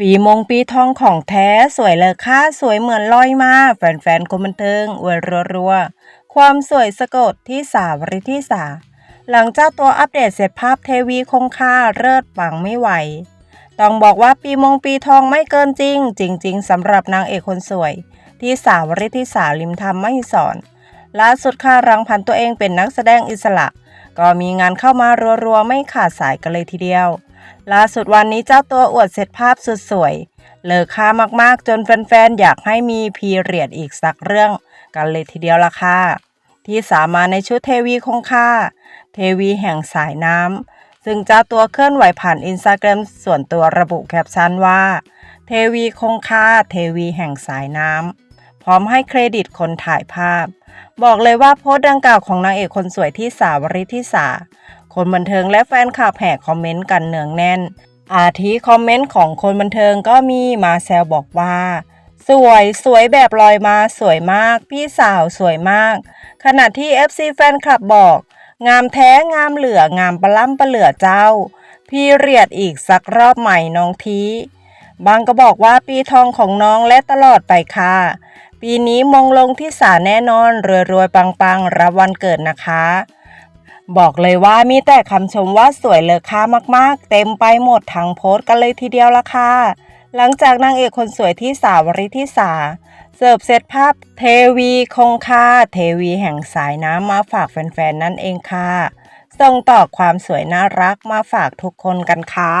ปีมงปีทองของแท้สวยเลอค่าสวยเหมือนลอยมา แฟนๆคนบันเทิงอวยรัวๆ ความสวยสะกดที่สาวริที่สา หลังเจ้าตัวอัปเดตเสร็จภาพเทวีคงค่าเลิศปังไม่ไหว ต้องบอกว่าปีมงปีทองไม่เกินจริง จริง ๆสำหรับนางเอกคนสวย ที่สาวริที่สาลิมทำไม่สอน ล่าสุดค่ะรังพันตัวเองเป็นนักแสดงอิสระ ก็มีงานเข้ามารัวๆไม่ขาดสายกันเลยทีเดียว ล่าสุดวันนี้เจ้าตัวอวดเสร็จภาพสุดสวย เลอค่ามากๆ จนแฟนๆ อยากให้มีพีเรียดอีกสักเรื่องกันเลยทีเดียวละค่ะ ที่สามาในชุดเทวีคงค่า เทวีแห่งสายน้ำ ซึ่งเจ้าตัวเคลื่อนไหวผ่านอินสตาแกรมส่วนตัวระบุแคปชั่นว่า เทวีคงค่า เทวีแห่งสายน้ำ พร้อมให้เครดิตคนถ่ายภาพ บอกเลยว่าโพสต์ดังกล่าวของนางเอกคนสวยที่สาวริทิสา คนบันเทิงและแฟนคลับแห่คอมเมนต์กันเนืองแน่น อาทิคอมเมนต์ของคนบันเทิงก็มีมาแซวบอกว่า สวยสวยแบบลอยมาสวยมาก พี่สาวสวยมาก ขณะที่ FC แฟนคลับบอก งามแท้งามเหลืองามปลาล่ำปลาเหลือเจ้า พี่เรียดอีกสักรอบใหม่น้องทีบางก็บอกว่าปีทองของน้องและตลอดไปค่ะ ปีนี้มงลงที่สาแน่นอนรวยรวยปังๆรับวันเกิดนะคะ บอกเลยว่ามีแต่คำชมว่าสวยเลอค่ามากๆ เต็มไปหมดทั้งโพสต์กันเลยทีเดียวละค่ะ หลังจากนางเอกคนสวยที่สาวริทิสา เสิร์ฟเซตภาพเทวีคงค่าเทวีแห่งสายน้ำมาฝากแฟนๆนั่นเองค่ะ ส่งต่อความสวยน่ารักมาฝากทุกคนกันค่ะ